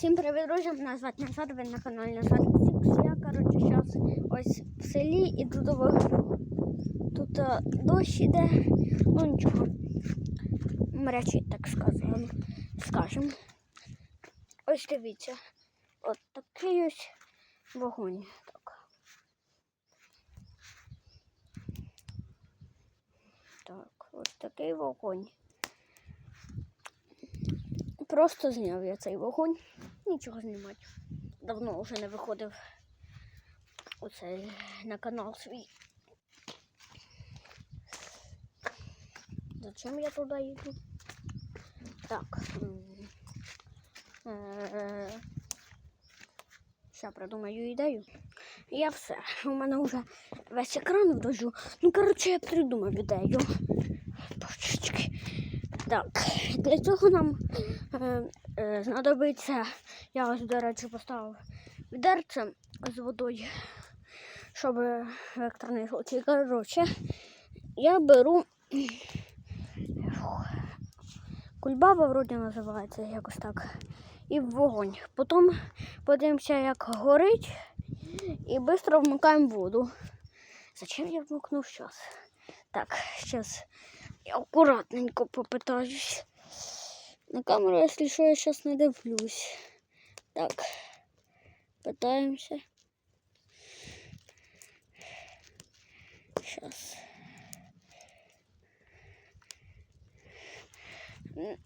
Всім привіт, друзі! Мене звати Назад, ви на каналі Назад Сікс. Я, коротше, зараз ось в селі і вогню. Тут е, дощ іде, ну нічого. Мрячить, так сказано, скажем. Ось дивіться. От такий ось вогонь. Так. Так, ось такий вогонь. Просто зняв я цей вогонь. Нічого знімати. Давно вже не виходив оце на канал свій. Зачем я туди йду? Так. Зараз придумаю ідею. Я все. У мене вже весь екран в. Ну, коротше, я придумав ідею. Божечки. Так, для цього нам е, е, знадобиться, я ось, до речі, поставив відерце з водою, щоб електронний случай. Коротше, я беру кульбаба вроді називається якось так. І вогонь. Потім подивимося, як горить, і швидко вмикаємо воду. Зачем я вмикнув зараз? Так, зараз я акуратненько попитаюсь. На камеру, если что, я сейчас не дивлюсь. Так, пытаемся. Сейчас.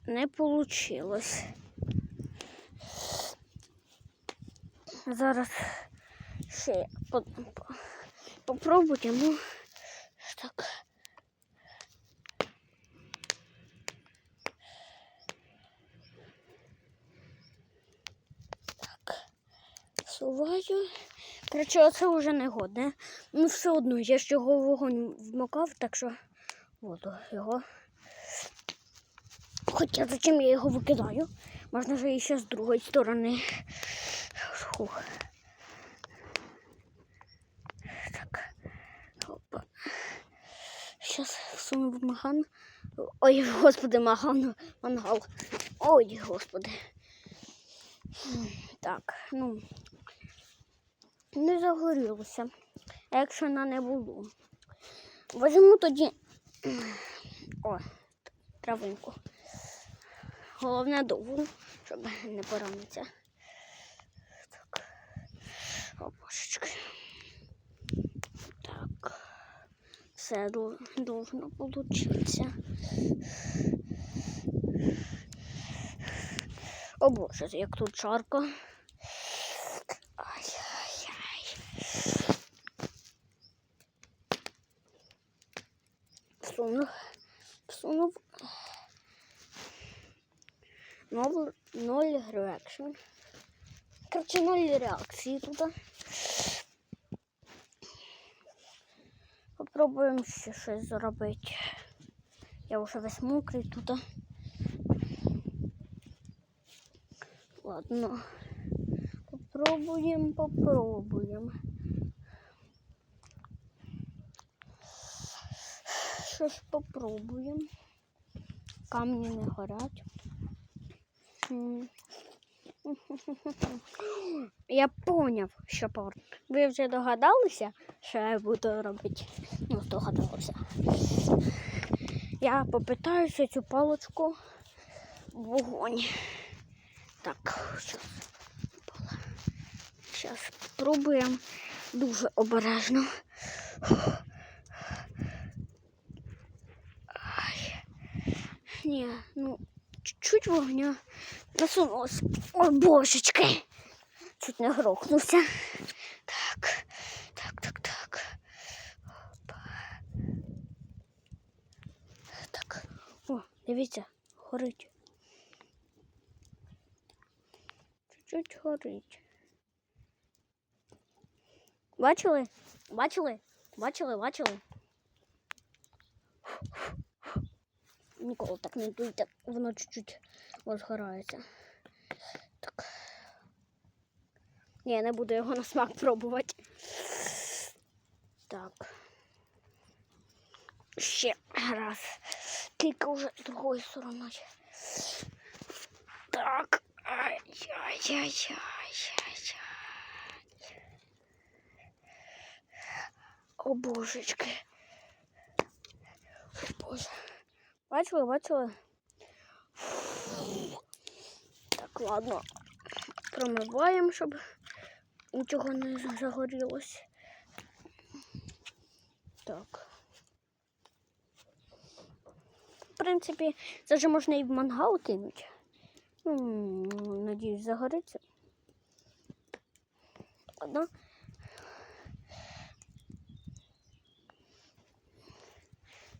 Не получилось. Зараз ще по- по- попробуємо. Так. Суваю. Коротше, оце вже не годне. Ну, все одно, я ж його вогонь вмикав, так що воду його. Хоча зачем я його викидаю? Можна ж і ще з другої сторони. Фух. Так. Опа. Зараз всуну в маган. Ой, господи, маган, мангал. Ой, господи. Так, ну не загорілося. Якщо на не було. Возьму тоді о, травинку. Головне довгу, щоб не поранитися. Так. О, божечки. Так. Все должно получитися. О боже, як тут жарко. Всунув. Всунув. Ноль, ноль реакшн. Короче, ноль реакції тут. Попробуємо ще щось зробити. Я вже весь мокрий тут. Ладно. Попробуємо, попробуємо. Що ж попробуємо? Камні не горять. Я поняв, що пор. Ви вже догадалися, що я буду робити? Ну, здогадалися. Я попитаюся цю паличку в вогонь. Так, Зараз спробуємо дуже обережно. Ні, ну, чуть-чуть вогня насунулось. Ой, божечки. Чуть не грохнувся. Так, так, так, так. Опа. Так. О, дивіться, горить. Чуть-чуть горить. Бачили? Бачили? Бачили, бачили? Ніколи так не дуйте, воно чуть-чуть розгорається. Так. Ні, не буду його на смак пробувати. Так. Ще раз. Тільки вже другою стороною. Так. Ай-яй. Ай-яй-яй-яй-яй. О, божечки. О, Боже. Бачили, бачили? Так, ладно. Промиваємо, щоб нічого не загорілось. Так. В принципі, це вже можна і в мангал кинути. Ну, надіюсь, загориться. Ладно.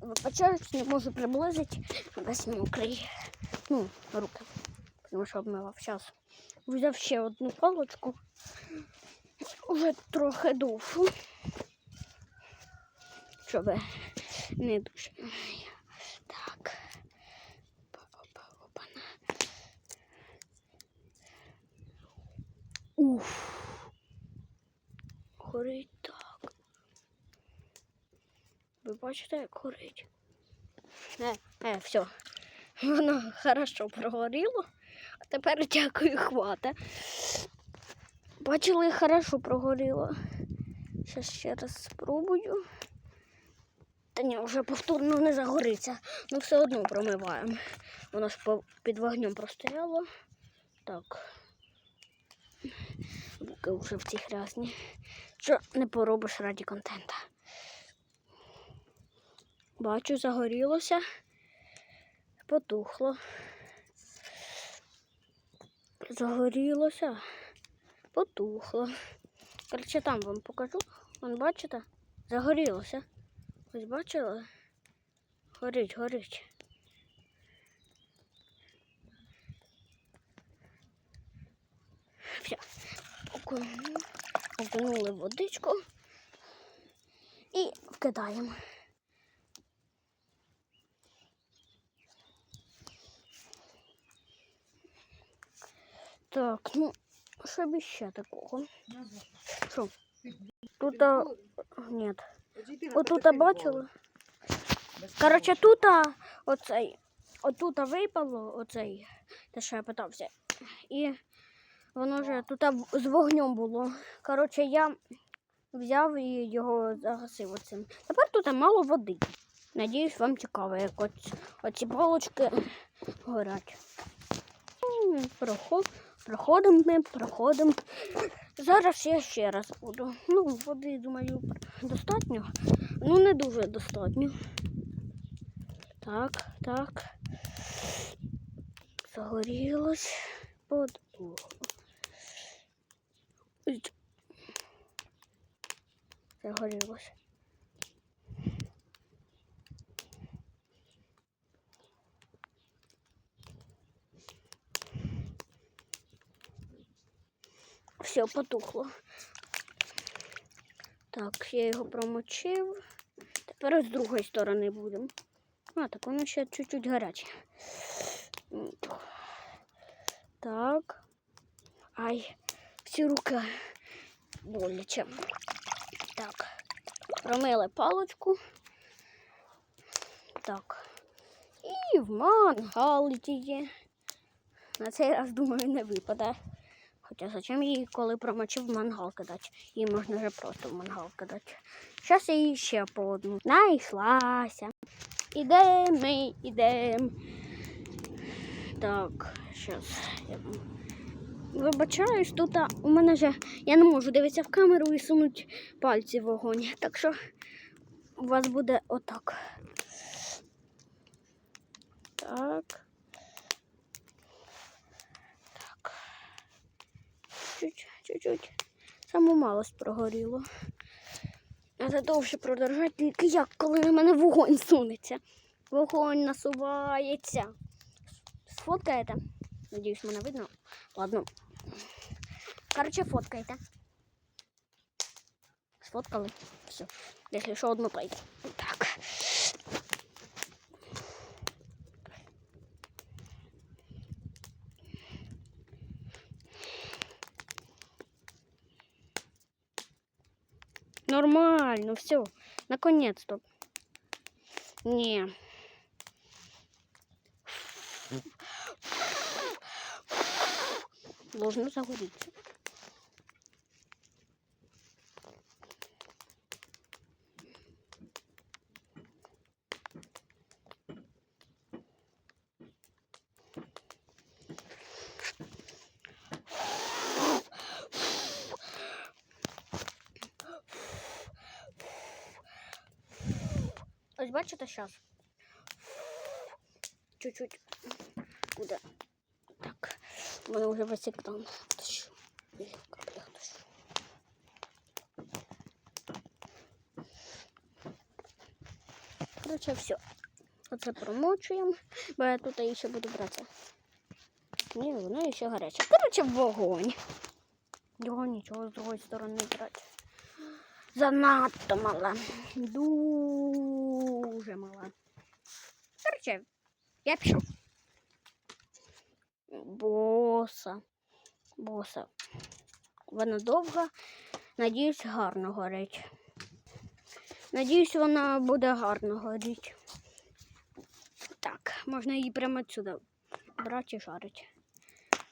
Вибачаюсь, не можу приблизити весь мокрий. Ну, руки. Тому що обмивав. Зараз взяв ще одну палочку. Уже трохи довшу. Щоб не дуже. Так. Опа, опа, опа. Уф. Горить. Ви бачите, як горить? Е, е, все. Воно хорошо прогоріло. А тепер дякую, хвата. Бачили, хорошо прогоріло. Зараз ще раз спробую. Та ні, вже повторно не загориться. Ну все одно промиваємо. Воно ж під вогнем простояло. Так. Руки вже в ці грязні. Що не поробиш раді контента. Бачу, загорілося, потухло. Загорілося, потухло. Коротше, там вам покажу. Вон бачите? Загорілося. Ось бачили? Горить, горить. Все. Окунули водичку і вкидаємо. Так, ну, що б ще такого? Що? Тут, а, ні. Отут а бачили? Коротше, тут а, оцей, отут а випало оцей, те, що я питався. І воно вже тут а з вогнем було. Коротше, я взяв і його загасив оцим. Тепер тут а мало води. Надіюсь, вам цікаво, як оці, оці палочки горять. М, прохо- Проходимо ми, проходимо. Зараз я ще раз буду. Ну, води, думаю, достатньо. Ну, не дуже достатньо. Так, так. Загорілось. Подухло. Загорілось. Все, потухло. Так, я його промочив. Тепер з другої сторони будемо. А, так воно ще чуть-чуть гаряче. Так. Ай, всі руки боляче. Так. Промили паличку. Так. І в мангал її. На цей раз, думаю, не випаде. Хоча зачем її, коли промочив мангал кидати? Її можна вже просто в мангал кидати. Зараз я її ще по одну. Найшлася. Ідемо, ми ідемо. Так, зараз. Я... Вибачаюсь, тут у мене вже я не можу дивитися в камеру і сунути пальці в вогонь. Так що у вас буде отак. Так. Так. Чуть, чуть-чуть. Саму малость прогоріло. А довше продержати як, коли на мене вогонь сунеться. Вогонь насувається. Сфоткаєте? Надіюсь, мене видно. Ладно. Короче, фоткайте. Сфоткали. Все. Якщо що, одну пройде. Так. Нормально, все. Наконец-то. Не. должно загоріться. Ось бачите зараз. Чуть-чуть буде. Так. У мене вже весь тащу. Короче, все. Оце промочуємо, бо я тут ще буду брати. Ні, воно ще гаряче. Короче, вогонь. Його нічого з другої сторони брати. Занадто мала. Дуже мала. Короче, я пішов. Боса. Боса. Вона довга. Надіюсь, гарно горить. Надіюсь, вона буде гарно горіти. Так, можна її прямо отсюда брати і жарити.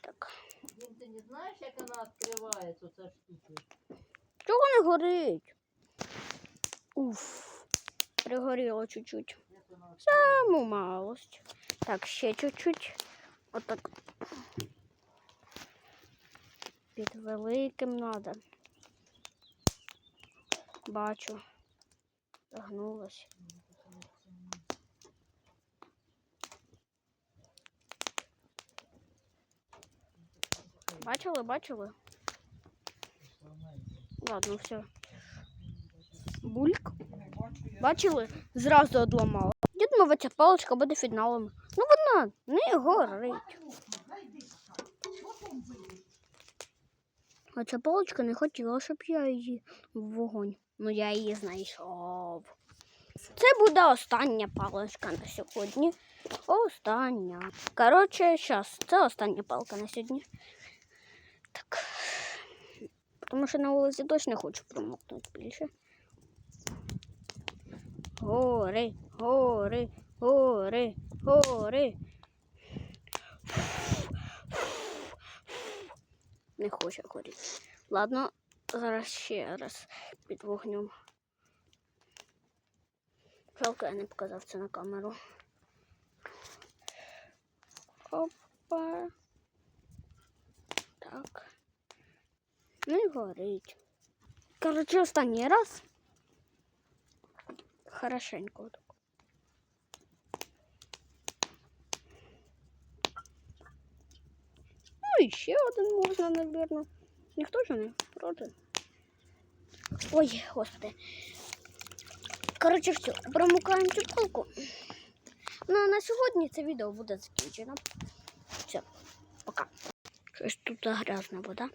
Так. Він ти не знаєш, як вона відкривається, ця штука? Чого не горить? Уф. Пригоріло чуть-чуть. Саму малость. Так, ще чуть-чуть. Отак. Під великим надо. Бачу. Загнулась. Бачили, бачили? Ладно, все. Бульк. Бачили? Зразу одламала. Я ця паличка буде фіналом. Ну вона не горить. А ця паличка не хотіла, щоб я її в вогонь. Ну я її знайшов. Це буде остання паличка на сьогодні. Остання. Коротше, зараз, це остання палка на сьогодні. Так. Тому що на вулиці не хочу промокнути більше. Гори, гори, гори, гори. Не хоче горіти. Ладно, зараз ще раз під вогнем. Жалко, я не показав це на камеру. Опа. Так. Ну і горить. Короче, останній раз. Хорошенько так. Ну і один можна, напевно. Ніхто ж не проти. Ой, господи. Коротше, все, промикаємо цю палку. Ну, а на сьогодні це відео буде закінчено. Все, пока. Щось тут грязна вода.